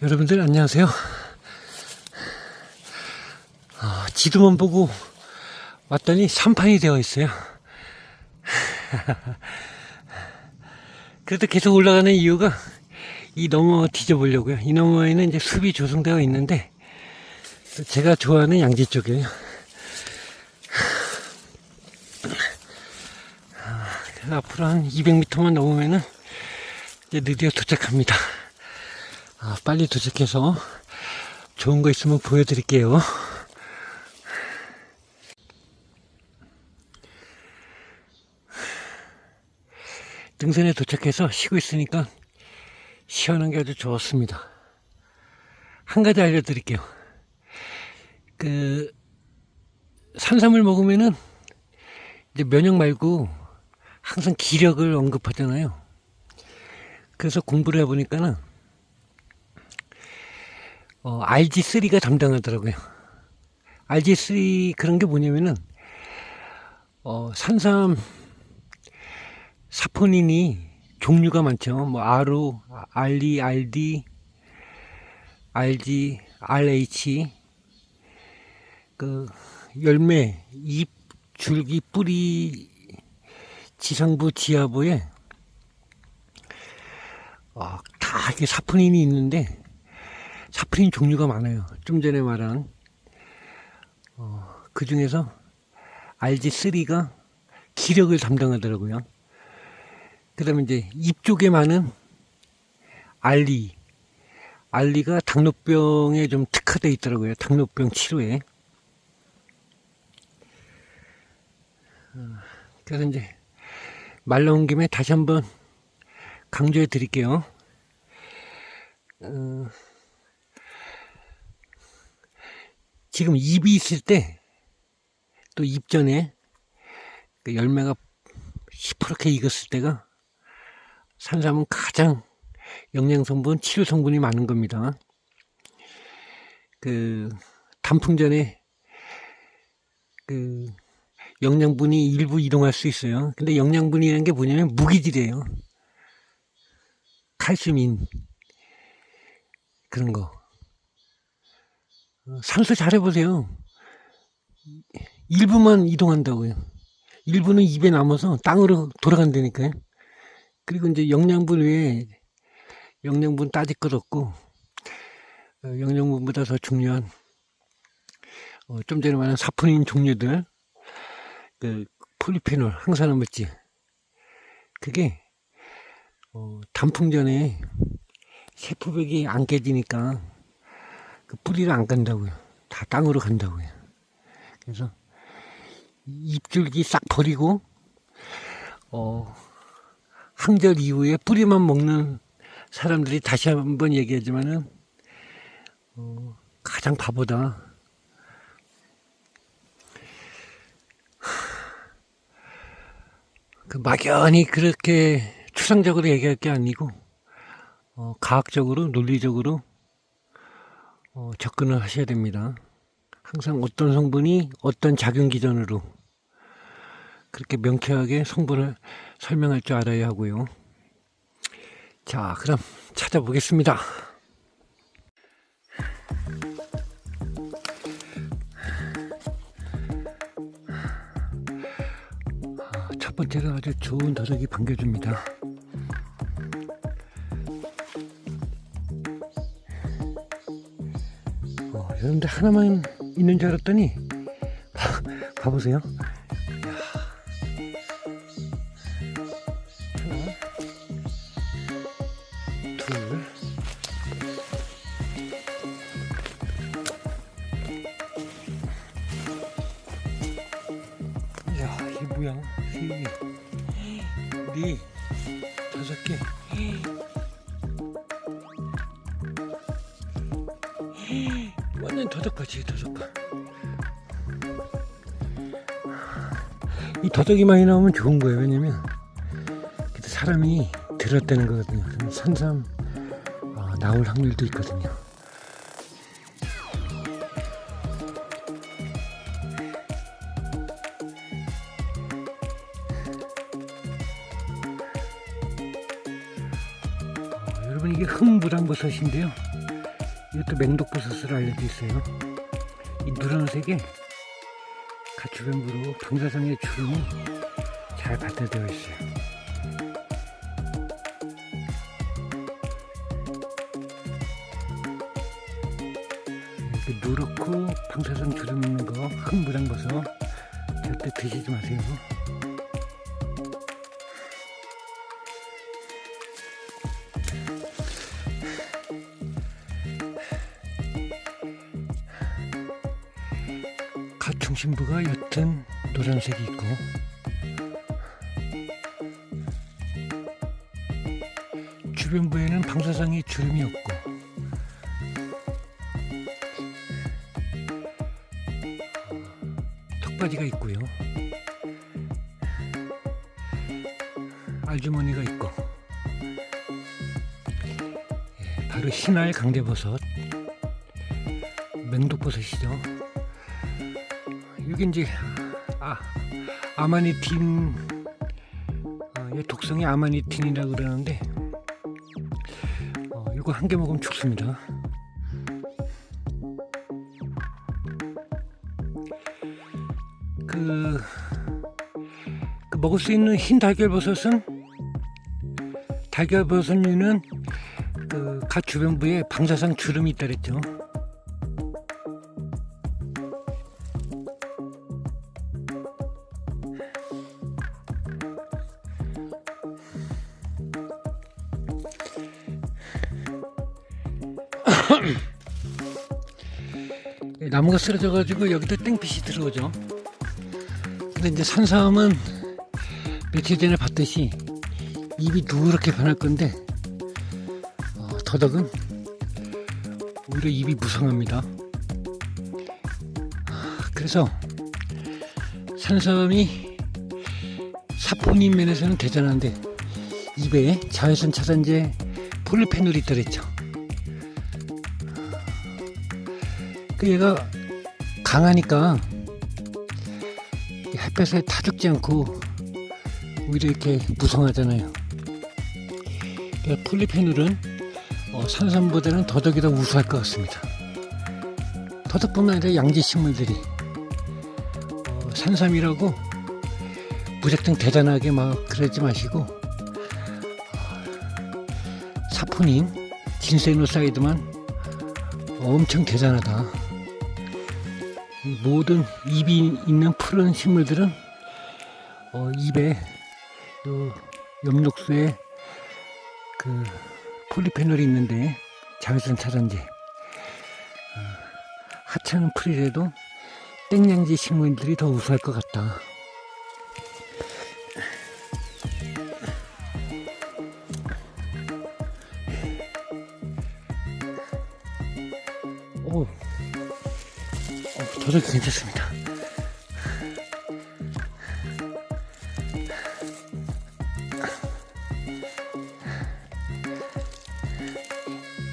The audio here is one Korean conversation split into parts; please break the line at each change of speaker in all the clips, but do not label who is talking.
여러분들 안녕하세요. 아, 지도만 보고 왔더니 산판이 되어 있어요. 그래도 계속 올라가는 이유가 이 너머 뒤져보려고요. 이 너머에는 이제 숲이 조성되어 있는데 제가 좋아하는 양지 쪽이에요. 아, 앞으로 한 200m만 넘으면은 이제 드디어 도착합니다. 아, 빨리 도착해서 좋은 거 있으면 보여드릴게요. 등산에 도착해서 쉬고 있으니까 시원한 게 아주 좋았습니다. 한 가지 알려드릴게요. 그, 산삼을 먹으면은 이제 면역 말고 항상 기력을 언급하잖아요. 그래서 공부를 해보니까는 어, RG3가 담당하더라고요. RG3 그런 게 뭐냐면은 어, 산삼 사포닌이 종류가 많죠. 뭐 RO, RE, RD, RG, RH 그 열매, 잎, 줄기, 뿌리, 지상부, 지하부에 어, 다 이게 사포닌이 있는데 사프린 종류가 많아요. 좀 전에 말한 어, 그 중에서 RG3가 기력을 담당하더라고요. 그 다음에 이제 입 쪽에 많은 알리, 알리가 당뇨병에 좀 특화돼 있더라고요. 당뇨병 치료에. 어, 그래서 이제 말 나온 김에 다시 한번 강조해 드릴게요. 어, 지금 잎이 있을 때, 또 잎 전에, 그 열매가 시퍼렇게 익었을 때가 산삼은 가장 영양 성분, 치료 성분이 많은 겁니다. 그, 단풍 전에, 그, 영양분이 일부 이동할 수 있어요. 근데 영양분이라는 게 뭐냐면 무기질이에요. 칼슘인, 그런 거. 산수 잘해보세요. 일부만 이동한다고요. 일부는 입에 남아서 땅으로 돌아간다니까요. 그리고 이제 영양분 외에 영양분 따질 것 없고, 어, 영양분보다 더 중요한, 어, 좀 전에 말한 사포닌 종류들, 그, 폴리페놀, 항산화물질. 그게, 어, 단풍 전에 세포벽이 안 깨지니까 그 뿌리를 안 간다고요. 다 땅으로 간다고요. 그래서 잎줄기 싹 버리고 어 항절 이후에 뿌리만 먹는 사람들이 다시 한번 얘기하지만은 어, 가장 바보다. 그 막연히 그렇게 추상적으로 얘기할 게 아니고 어, 과학적으로 논리적으로 어, 접근을 하셔야 됩니다. 항상 어떤 성분이 어떤 작용 기전으로 그렇게 명쾌하게 성분을 설명할 줄 알아야 하고요. 자, 그럼 찾아보겠습니다. 아, 첫 번째로 아주 좋은 더덕이 반겨줍니다. 어, 여러분들 하나만 있는 줄 알았더니 봐, 봐보세요. 뭐야? 네, 다섯 개. 완전 더덕같이 더덕가. 이 더덕이 많이 나오면 좋은 거예요. 왜냐면 사람이 들었다는 거거든요. 산삼 어, 나올 확률도 있거든요. 어, 여러분 이게 흑무당버섯인데요. 이것도 맹독버섯으로 알려져 있어요. 이 누런색에 가축변부로 방사성의 주름이 잘 받쳐되어 있어요. 누렇고 방사성 주름 있는 거 흑무당버섯 절대 드시지 마세요. 중심부가 옅은 노란색이 있고. 주변부에는 방사성이 주름이 없고. 턱받이가 있고요. 알주머니가 있고. 예, 바로 신알 강대버섯 맹독버섯이죠 이게 이제 아 아마니틴 어, 이 독성이 아마니틴이라 고 그러는데 어, 이거 한 개 먹으면 죽습니다. 그, 그 먹을 수 있는 흰 달걀버섯은 달걀버섯류는 그갓 주변부에 방사성 주름이 있다 그랬죠. 나무가 쓰러져 가지고 여기도 땡빛이 들어오죠. 근데 이제 산삼은 며칠 전에 봤듯이 입이 누렇게 변할 건데 어, 더덕은 오히려 입이 무성합니다. 아, 그래서 산삼이 사포닌 면에서는 대단한데 입에 자외선 차단제 폴리페놀이 있더랬죠. 그 얘가 강하니까 햇볕에 타죽지 않고 오히려 이렇게 무성하잖아요. 폴리페놀은 어, 산삼보다는 더덕이 더 우수할 것 같습니다. 더덕뿐만 아니라 양지 식물들이 어, 산삼이라고 무작정 대단하게 막 그러지 마시고 어, 사포닌, 진세노사이드만 엄청 대단하다. 이 모든 잎이 있는 푸른 식물들은 어, 잎에 요 엽록수에 그 폴리페놀이 있는데 자외선 차단제 어, 하찮은 풀이라도 땡양지 식물들이 더 우수할 것 같다. 도덕이 괜찮습니다.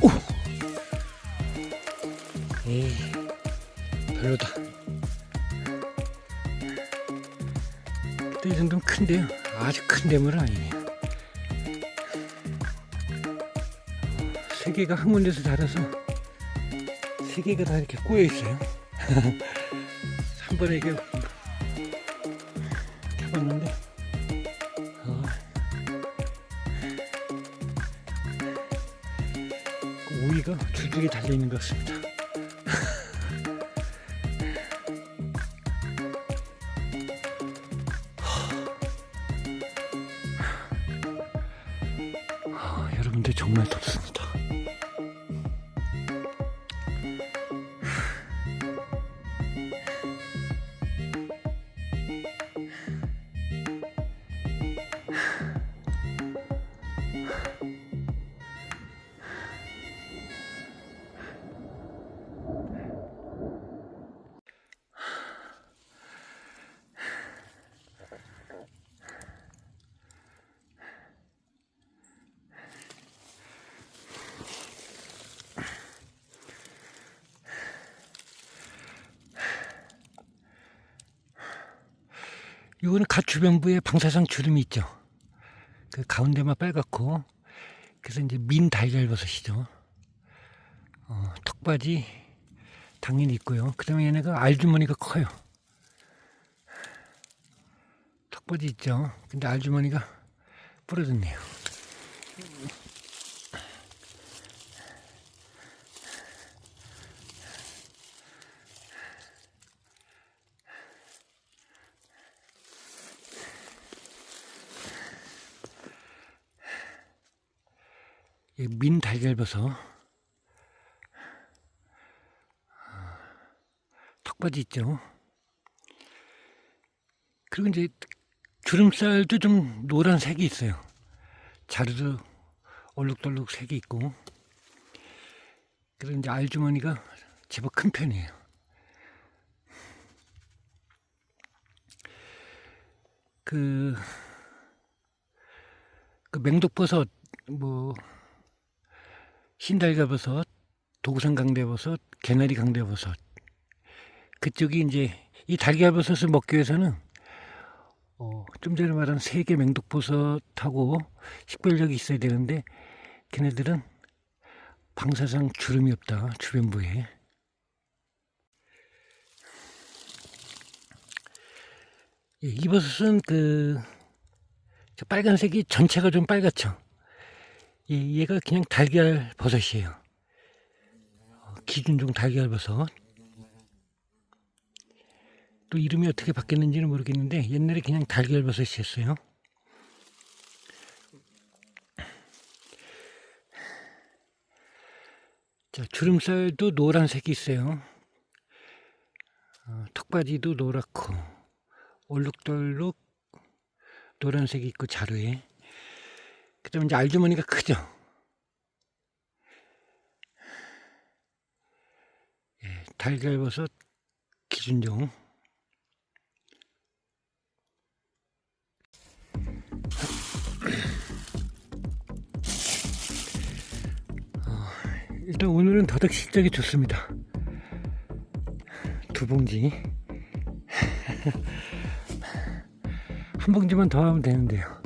오, 에이, 별로다. 또이 정도면 큰데요. 아주 큰 대물은 아니네요. 세 개가 한 군데서 자라서 세 개가 다 이렇게 꼬여 있어요. 한 번에 이게 켜봤는데, 어, 그 오이가 줄줄이 달려 있는 것 같습니다. 이거는 갓 주변부에 방사성 주름이 있죠. 그 가운데만 빨갛고 그래서 이제 민 달걀버섯이죠. 어, 턱받이 당연히 있고요. 그 다음에 얘네가 알주머니가 커요. 턱받이 있죠. 근데 알주머니가 부러졌네요. 민 달걀버섯 턱받이 있죠. 그리고 이제 주름살도 좀 노란 색이 있어요. 자르도 얼룩덜룩 색이 있고. 그리고 이제 알주머니가 제법 큰 편이에요. 그, 그 맹독버섯, 뭐, 흰달걀버섯, 도구산 강대버섯, 개나리 강대버섯. 그쪽이 이제 이 달걀버섯을 먹기 위해서는 어, 좀 전에 말한 세계 맹독버섯하고 식별력이 있어야 되는데 걔네들은 방사상 주름이 없다 주변부에 예, 이 버섯은 그, 저 빨간색이 전체가 좀 빨갛죠. 예, 얘가 그냥 달걀 버섯이에요. 어, 기준종 달걀 버섯. 또 이름이 어떻게 바뀌었는지는 모르겠는데 옛날에 그냥 달걀 버섯이었어요. 자, 주름살도 노란색이 있어요. 어, 턱바지도 노랗고 얼룩덜룩 노란색이 있고 자루에 그다음에 이제 알주머니가 크죠. 예, 달걀버섯 기준종 어, 일단 오늘은 더덕 실적이 좋습니다. 두 봉지 한 봉지만 더 하면 되는데요.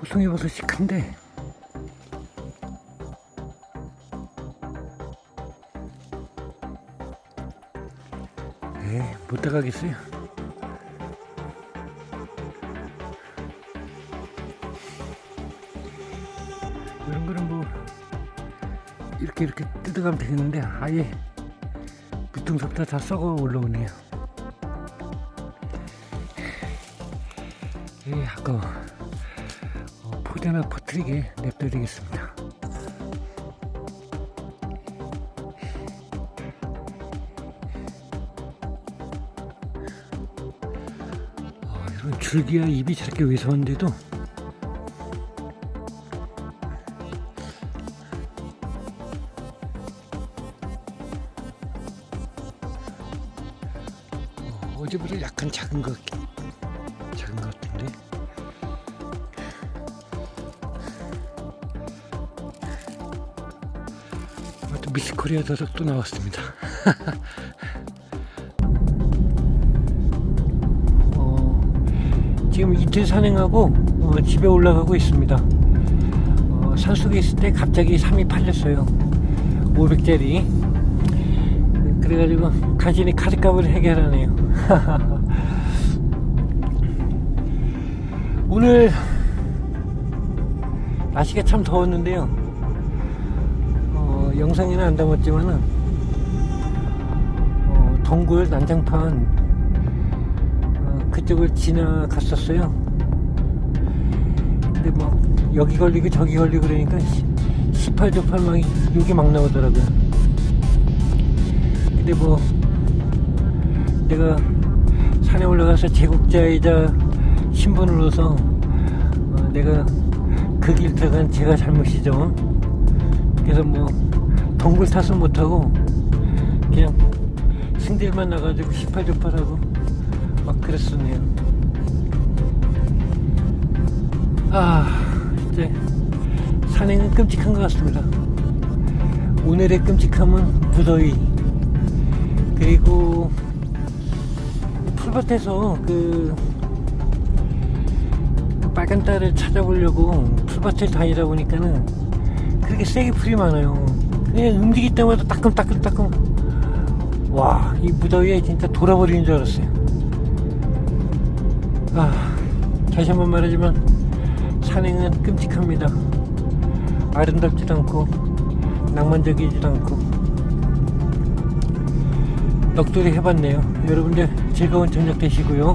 고송해버섯이 큰데. 에이 못 따가겠어요 이런 거는 뭐 이렇게 이렇게 뜯어가면 되겠는데 아예 밑둥서부터 다 썩어 올라오네요. 에이 아까워 어, 포대나 퍼뜨리게 냅둬야 되겠습니다. 어, 이런 줄기와 잎이 저렇게 왜소한데도 미스코리아 더덕도 나왔습니다. 어, 지금 이틀 산행하고 어, 집에 올라가고 있습니다. 어, 산속에 있을 때 갑자기 삼이 팔렸어요. 500짜리. 그래가지고 간신히 카드값을 해결하네요. 오늘 날씨가 참 더웠는데요. 어, 영상에는 안 담았지만은 어, 동굴 난장판 어, 그쪽을 지나갔었어요. 근데 뭐 여기 걸리고 저기 걸리고 그러니까 18조팔 막 여기 막 나오더라고요. 근데 뭐 내가 산에 올라가서 제국자이자 신분으로서 어, 내가 그 길 들어간 제가 잘못이죠. 그래서 뭐 동굴 탓은 못하고 그냥 승질만 나가지고 시팔조팔하고 막 그랬었네요. 아 이제 산행은 끔찍한 것 같습니다. 오늘의 끔찍함은 무더위 그리고 풀밭에서 그, 그 빨간 딸을 찾아보려고 풀밭에 다니다 보니까는 그렇게 세게 풀이 많아요. 그냥 움직일 때마다 따끔따끔따끔 와 이 무더위에 진짜 돌아버리는 줄 알았어요. 아 다시 한번 말하지만 산행은 끔찍합니다. 아름답지도 않고 낭만적이지도 않고 넋두리 해봤네요. 여러분들 즐거운 저녁 되시고요.